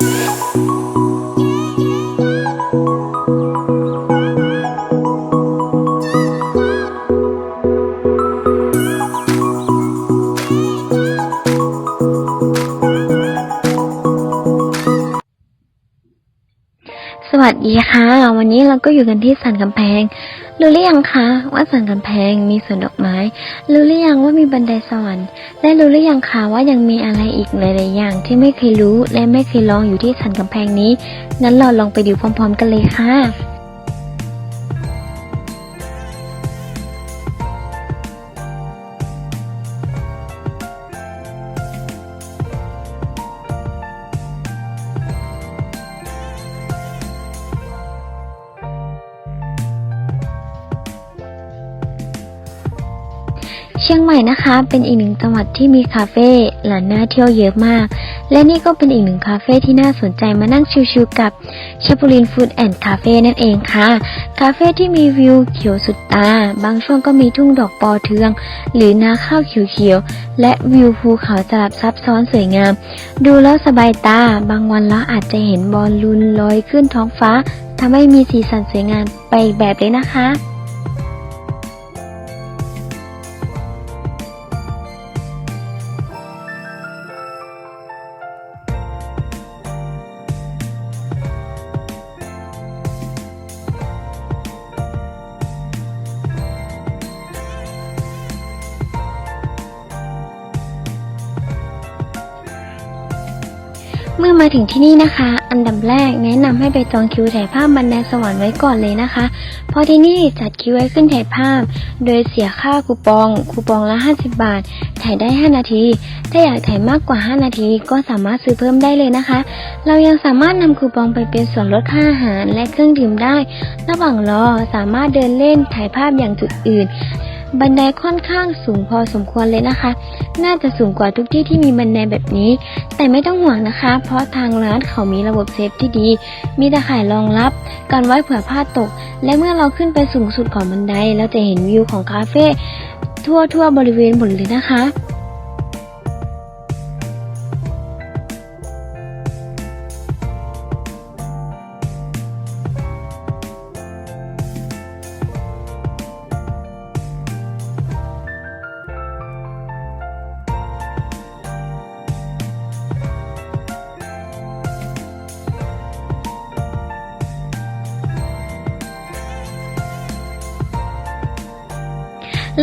ส วัสดีค่ะ วันนี้เราก็อยู่กันที่สันกำแพง รู้หรือยังคะว่าสันกำแพงมีสวนดอกไม้ รู้หรือยังว่ามีบันไดสวรรค์และรู้หรือยังคะว่ายังมีอะไรอีกหลายๆอย่างที่ไม่เคยรู้และไม่เคยลองอยู่ที่สันกำแพงนี้ งั้นเราลองไปดูพร้อม ๆ กันเลยค่ะ ชียงใหม่นะคะ เป็นอีกหนึ่งจังหวัดที่มีคาเฟ่แหล่งน่าเที่ยวเยอะมาก และนี่ก็เป็นอีกหนึ่งคาเฟ่ที่น่าสนใจมานั่งชิลๆกับชปุรินฟู้ดแอนด์คาเฟ่นั่นเองค่ะ คาเฟ่ที่มีวิวเขียวสุดตา บางช่วงก็มีทุ่งดอกปอเทือง หรือนาข้าวเขียวๆ และวิวภูเขาสลับซับซ้อนสวยงาม ดูแล้วสบายตา บางวันเราอาจจะเห็นบอลลูนลอยขึ้นท้องฟ้าทำให้มีสีสันสวยงามไปแบบเลยนะคะ เมื่อมาถึงที่นี่นะคะ อันดับแรกแนะนำให้ไปจองคิวถ่ายภาพบันไดสวรรค์ไว้ก่อนเลยนะคะ เพราะที่นี่จัดคิวไว้ขึ้นถ่ายภาพ โดยเสียค่าคูปอง คูปองละ 50 บาท ถ่ายได้ 5 นาที ถ้าอยากถ่ายมากกว่า 5 นาทีก็สามารถซื้อเพิ่มได้เลยนะคะ เรายังสามารถนำคูปองไปเป็นส่วนลดค่าอาหารและเครื่องดื่มได้ ระหว่างรอสามารถเดินเล่นถ่ายภาพอย่างจุดอื่น บันไดค่อนข้างสูงพอสมควรเลยนะคะ น่าจะสูงกว่าทุกที่ที่มีบันไดแบบนี้ แต่ไม่ต้องห่วงนะคะ เพราะทางร้านเขามีระบบเซฟที่ดี มีตะข่ายรองรับการไว้เผื่อผ้าตก และเมื่อเราขึ้นไปสูงสุดของบันไดเราจะเห็นวิวของคาเฟ่ทั่วทั่วบริเวณหมดเลยนะคะ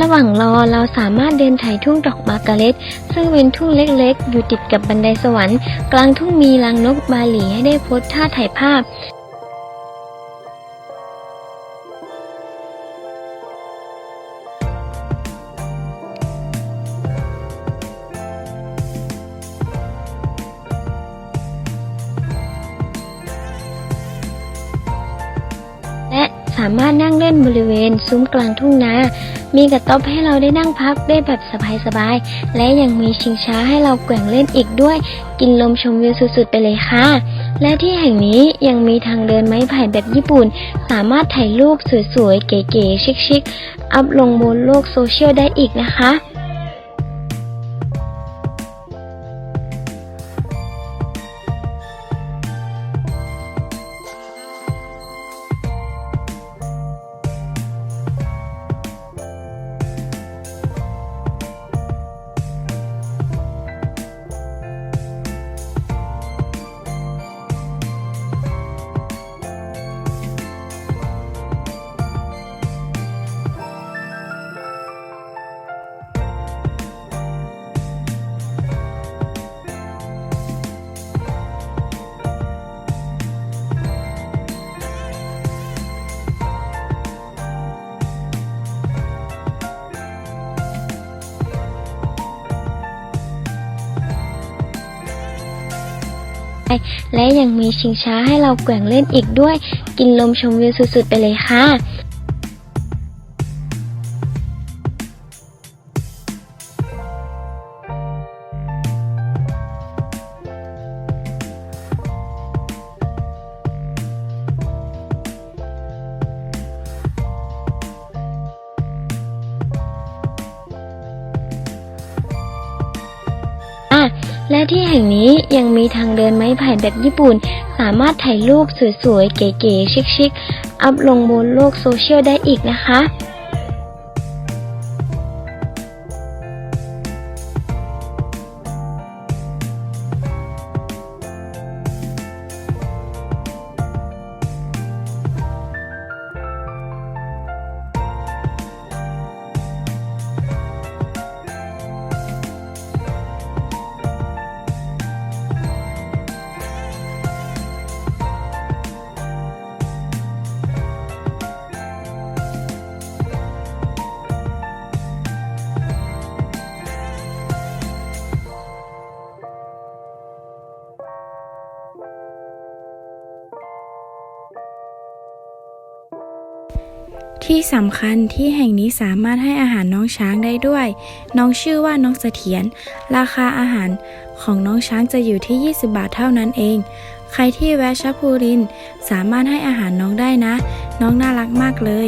ระหว่างรอเราสามารถเดินถ่ายทุ่งดอกมาการ์เร็ตซึ่งเป็นทุ่งเล็กๆ อยู่ติดกับบันไดสวรรค์ กลางทุ่งมีรังนกบาหลีให้ได้โพสท่าถ่ายภาพและสามารถนั่งเล่นบริเวณซุ้มกลางทุ่งนา มีกระต๊อบให้เราได้นั่งพักได้แบบสบายๆ และยังมีชิงช้าให้เราแกว่งเล่นอีกด้วย กินลมชมวิวสุดๆไปเลยค่ะ และที่แห่งนี้ยังมีทางเดินไม้ไผ่แบบญี่ปุ่น สามารถถ่ายรูปสวยๆ เก๋ๆ ชิคๆ อัพลงบนโลกโซเชียลได้อีกนะคะ และยังมีชิงช้าให้เราแกว่งเล่นอีกด้วย กินลมชมวิวสุดๆไปเลยค่ะ และที่แห่งนี้ยังมีทางเดินไม้ไผ่แบบญี่ปุ่น สามารถถ่ายรูปสวยๆ เก๋ๆ ชิคๆ อัพลงบนโลกโซเชียลได้อีกนะคะ ที่สำคัญที่แห่งนี้สามารถให้อาหารน้องช้างได้ด้วย น้องชื่อว่าน้องเสถียรราคาอาหารของน้องช้างจะอยู่ที่ 20 บาทเท่านั้นเอง ใครที่แวะชัพูริน สามารถให้อาหารน้องได้นะ น้องน่ารักมากเลย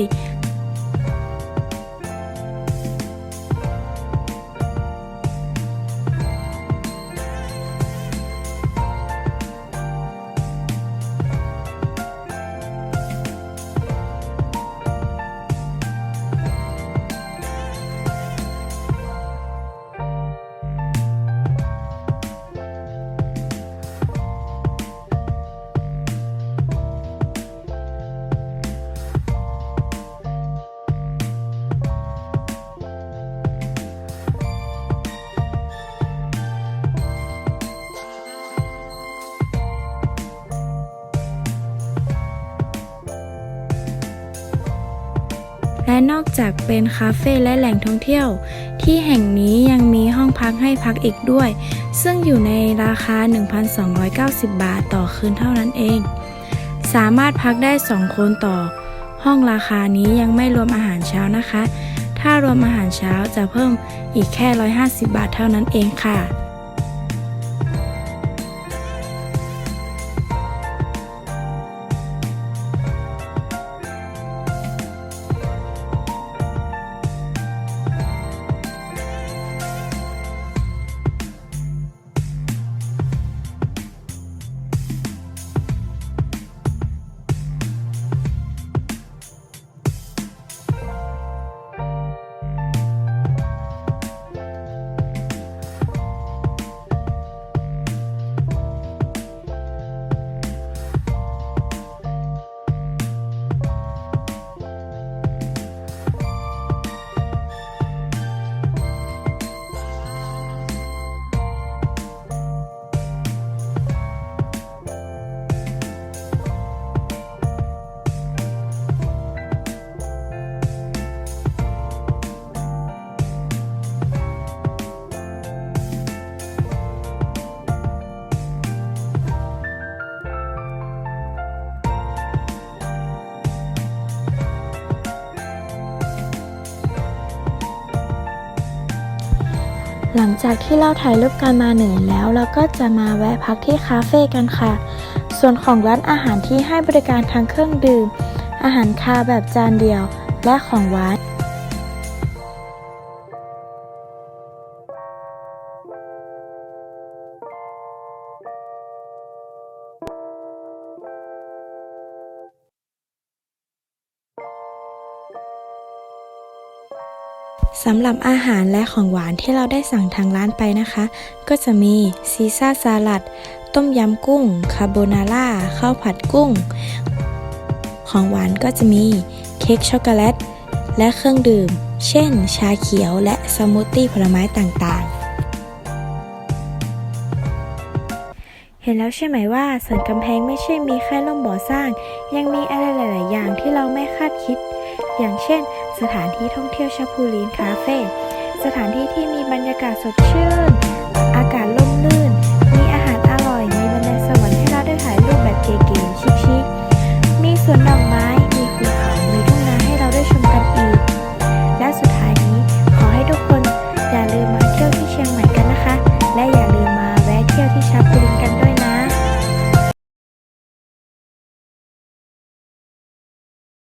นอกจากเป็นคาเฟ่และแหล่งท่องเที่ยว ที่แห่งนี้ยังมีห้องพักให้พักอีกด้วย ซึ่งอยู่ในราคา 1,290 บาทต่อคืนเท่านั้นเอง สามารถพักได้ 2 คนต่อ ห้องราคานี้ยังไม่รวมอาหารเช้านะคะ ถ้ารวมอาหารเช้าจะเพิ่มอีกแค่ 150 บาทเท่านั้นเองค่ะ หลังจากที่เราถ่ายรูปกันมาเหนื่อยแล้วเราก็จะมาแวะพักที่คาเฟ่กันค่ะ ส่วนของร้านอาหารที่ให้บริการทั้งเครื่องดื่ม อาหารคาวแบบจานเดียว และของหวานำหรับอาหารและของหวานที่เราได้สั่งทางร้านไปนะคะ ก็จะมีซีซ่าสลัด ต้มยำกุ้ง คาโบนาร่า ข้าวผัดกุ้ง ของหวานก็จะมีเค้กช็อกโกแลต และเครื่องดื่ม เช่น ชาเขียวและสมูทตี้ผลไม้ต่างๆเห็นแล้วใช่ไหมว่าสันกำแพงไม่ใช่มีแค่ล่มบ่อสร้าง ยังมีอะไรหลาย ๆ อย่างที่เราไม่คาดคิด อย่างเช่น สถานที่ท่องเที่ยวชาพูลีนคาเฟ่สถานที่ที่มีบรรยากาศสดชื่น อากาศร่มรื่น มีอาหารอร่อย มีบรรยากาศสวรรค์ให้เราได้ถ่ายรูปแบบเก๋